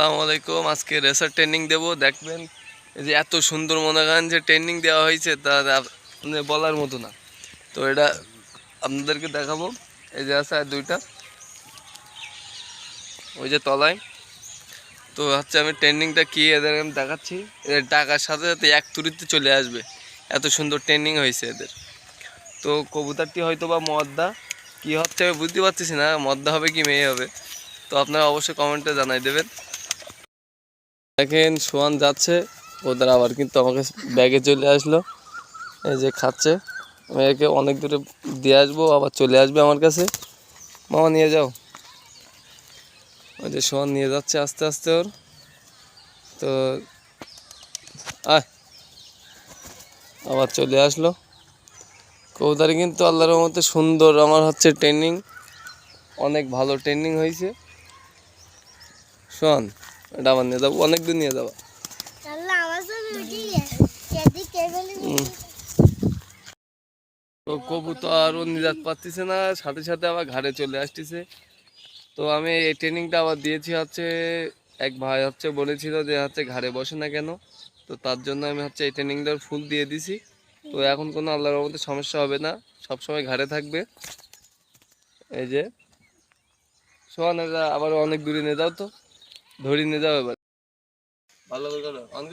আসসালামু আলাইকুম। আজকে রেসার ট্রেনিং দেবো। দেখবেন এই যে এত সুন্দর মনে করেন যে ট্রেনিং দেওয়া হয়েছে, তা মানে বলার মতো না। তো এটা আপনাদেরকে দেখাবো। এই যে আছে আর দুইটা। ওই যে তলায়। তো হচ্ছে আমি ট্রেনিংটা কি এদের আমি দেখাচ্ছি। এদের টাকার সাথে সাথে এক তুরিতে চলে আসবে। এত সুন্দর ট্রেনিং হয়েছে এদের। তো কবুতরটি হয়তো বা মদ্দা। কি হচ্ছে আমি বুঝতে পারতেছি না, মদ্দা হবে কি মেয়ে হবে। তো আপনারা অবশ্যই কমেন্টে জানাই দেবেন। দেখেন সোয়ান যাচ্ছে, ওদের আবার কিন্তু আমাকে ব্যাগে চলে আসলো। এই যে খাচ্ছে, আমি একে অনেক দূরে দিয়ে আসব, আবার চলে আসবে আমার কাছে। মামা, নিয়ে যাও। ওই যে সোয়ান নিয়ে যাচ্ছে আস্তে আস্তে ওর। তো আবার চলে আসলো। কবুতারি কিন্তু আল্লাহর মতো সুন্দর আমার হচ্ছে ট্রেনিং অনেক ভালো ট্রেনিং হয়েছে। শোন এটা নিয়ে যাব অনেক দূর নিয়ে যাব। তো কবুতর ও নিজাত পাচ্ছিছে না সাথে সাথে আবার ঘাড়ে চলে আসতেছে। তো আমি এই ট্রেনিংটা আবার দিয়েছি হচ্ছে এক ভাই হচ্ছে বলেছিল যে হচ্ছে ঘাড়ে বসে না কেন? তো তার জন্য আমি হচ্ছে এই ট্রেনিংটার ফুল দিয়ে দিছি। তো এখন কোনো আল্লাহর মধ্যে সমস্যা হবে না সব সময় ঘাড়ে থাকবে। এই যে সোহান আবার অনেক দূরে নিয়ে যাও তো। ধরি নিয়ে যাও এবার। ভালো করে করো অন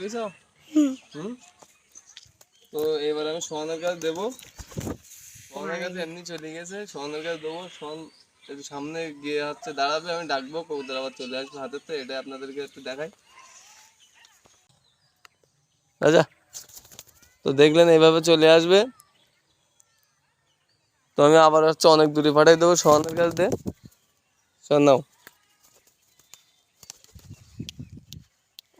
হুম। তো এবার আমি সোহানের কাছে দেবো। সোহানের কাছে এমনি চলে গেছে। সোহানের কাছে দেবো। সোহান একটু সামনে গিয়ে হচ্ছে দাঁড়াবে। আমি ডাকবো। কবুতর আবার চলে আসবে হাতের তো। এটা আপনাদেরকে একটু দেখাই। রাজা তো দেখলেন এইভাবে চলে আসবে। তো আমি আবার হচ্ছে অনেক দূরে পাঠাই দেবো। সোহানের কাছে দিয়ে শোন নাও।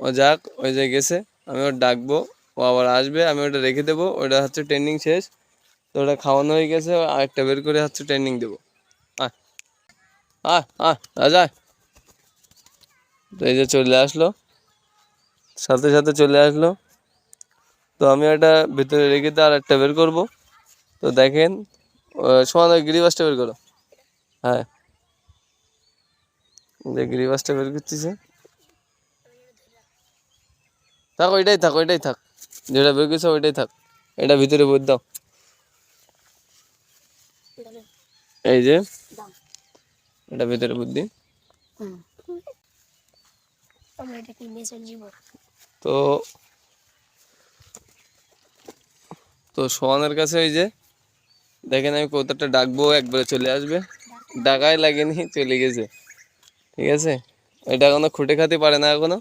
ও যাক, ওই যে গেছে। আমি ওর ডাকবো, ও আবার আসবে, আমি ওটা রেখে দেবো, ওটা হচ্ছে ট্রেনিং শেষ। তো ওটা খাওয়ানো হয়ে গেছে আরেকটা বের করে হচ্ছে ট্রেনিং দেবো। আয় রাজা। তো এই যে চলে আসলো, সাথে সাথে চলে আসলো। তো আমি ওটা ভিতরে রেখে দিয়ে আর একটা বের করব। তো দেখেন সমান গিরিবাসটা বের করো। হ্যাঁ। গিরিবাসটা বের করতেছে। থাক, ওইটাই থাক ওইটাই থাক। যেটা বের করছে ওইটাই থাক। এটা ভিতরে বই দাও। এই যে, এটা ভিতরে বুদ্ধি তো তো সোহানের কাছে ওই যে, দেখেন আমি কতটা ডাকবো, একবারে চলে আসবে। ডাকাই লাগেনি, চলে গেছে। ঠিক আছে? এটা এখনও খুঁটে খাতে পারে না এখনও।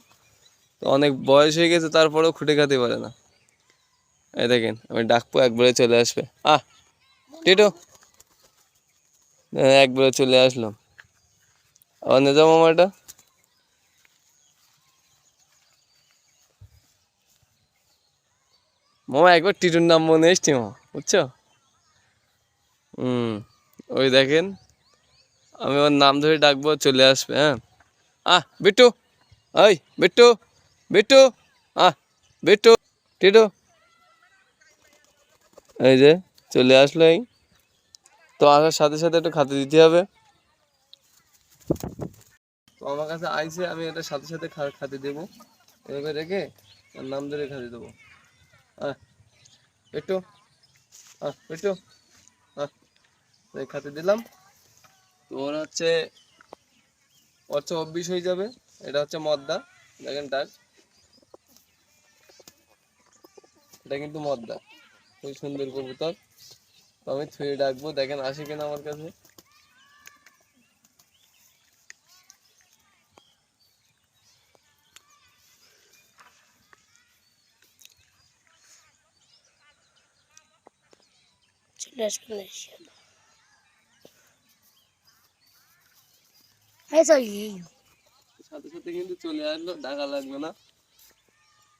তো অনেক বয়স হয়ে গেছে তারপরেও খুঁটে খাতে পারে না। এই দেখেন আমি ডাকবো একবারে চলে আসবে। আহ টিটো। হ্যাঁ, একবারে চলে আসলো আবার নিয়ে যাও মামা এটা মামা একবার টিটুর নাম মনে এসছি মামা বুঝছ? হুম ওই দেখেন আমি ওর নাম ধরে ডাকবো চলে আসবে হ্যাঁ। আহ বিট্টু। ওই বিট্টু। বিট্টু, আহ, বিট্টু, টিটু। এই যে, চলে আসলো এই। তো আসার সাথে সাথে একটু খাতে দিতে হবে। তো আমার কাছে আইসে আমি এটা সাথে সাথে খাতে দেবো। এভাবে রেখে নাম ধরে খাতে দেবো। একটু একটু খাতে দিলাম। তো ওর হচ্ছে, ওর অভ্যিস হয়ে যাবে। এটা হচ্ছে মদ্দা, দেখেন ডাক এটা কিন্তু মদ্দা। খুব সুন্দর কবুতর। তো আমি থুয়ে ডাকবো দেখেন আসে কিনা আমার কাছে। সাথে সাথে কিন্তু চলে আসলো। ডাকা লাগবে না।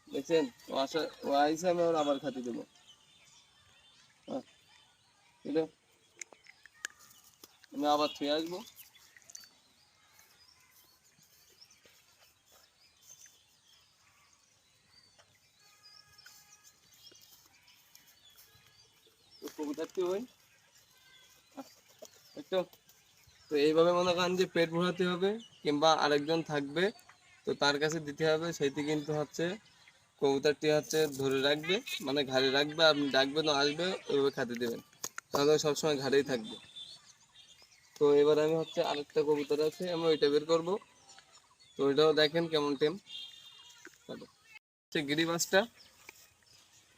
দেখছেন? ও ও আইসে আমি ওর আবার দেবো। হ্যাঁ। আমি আবার থুয়ে আসব। ওই একটু। তো এইভাবে মনে করেন যে পেট ভরাতে হবে কিংবা আরেকজন থাকবে, তো তার কাছে দিতে হবে, সেইটি কিন্তু হচ্ছে কবুতরটি হচ্ছে ধরে রাখবে মানে ঘাড়ে রাখবে, আপনি ডাকবেন ও আসবে, ওইভাবে খাতে দেবেন। তাহলে সবসময় ঘাড়েই থাকবে। তো এবার আমি হচ্ছে আরেকটা কবুতর আছে আমি ওইটা বের করব। তো ওইটাও দেখেন কেমন টেম। হচ্ছে গিরিবাসটা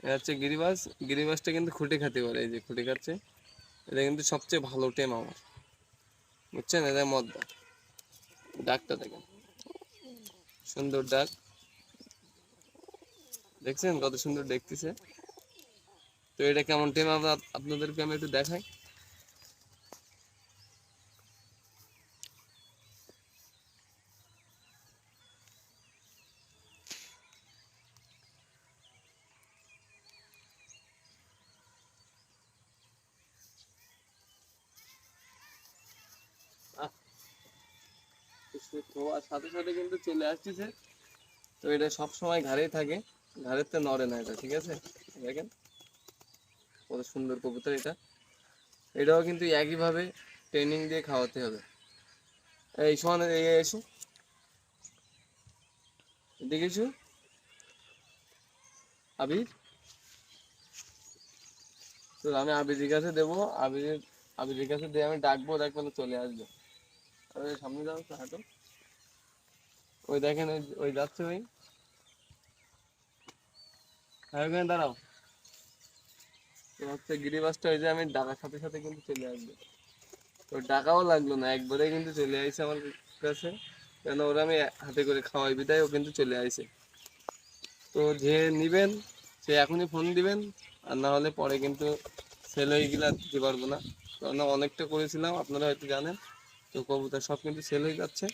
এটা হচ্ছে গিরিবাস। গিরিবাসটা কিন্তু খুঁটে খেতে পারে এই যে খুঁটে খাচ্ছে। এটা কিন্তু সবচেয়ে ভালো টেম আমার। বুঝছেন? এটা মদ্দা ডাকটা দেখেন। সুন্দর ডাক। দেখছেন কত সুন্দর দেখতেছে? তো এটা কেমন টেম আমরা আপনাদেরকে আমি একটু দেখাই। সাথে সাথে কিন্তু চলে আসতেছে তো এটা সব সময় ঘাড়েই থাকে। ঘাড়ের তো নড়ে না এটা, ঠিক আছে? দেখেন, কত সুন্দর কবুতর এটা। এটাও কিন্তু একইভাবে ট্রেনিং দিয়ে খাওয়াতে হবে। এই সমান এসো। এসো। আবির। তো আমি আবিরের কাছে দেবো, আবিরের আবিরের কাছে দিয়ে আমি ডাকবো দেখবেন চলে আসবে। সামনে যাও হাঁটো। ওই দেখেন ওই- যাচ্ছে ওই। ওখানে দাঁড়াও। তো হচ্ছে গিরিবাসটা ওই যে আমি ডাকার সাথে সাথে কিন্তু চলে আসবে। তো ডাকাও লাগল না, একবারে কিন্তু চলে আইছে আমার কাছে। কেন ওরা আমি হাতে করে খাওয়াই, বিদায় ও কিন্তু চলে আইছে। তো যে নিবেন, সে এখনই ফোন দিবেন, আর না হলে পরে কিন্তু সেল হয়ে গেলে দিতে পারব না। কারণ অনেকটা করেছিলাম, আপনারা হয়তো জানেন। তো কবুতর সব কিন্তু সেল হয়ে যাচ্ছে।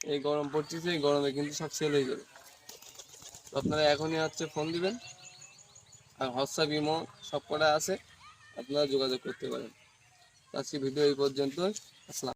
এই গরম পড়তেছে, এই গরমে কিন্তু সব সেল হয়ে যাবে। তো আপনারা এখনই হচ্ছে ফোন দিবেন। আর হোয়াটসঅ্যাপ ইমো সব কটা আছে, আপনারা যোগাযোগ করতে পারেন। আজকে ভিডিও এই পর্যন্ত আসসালাম।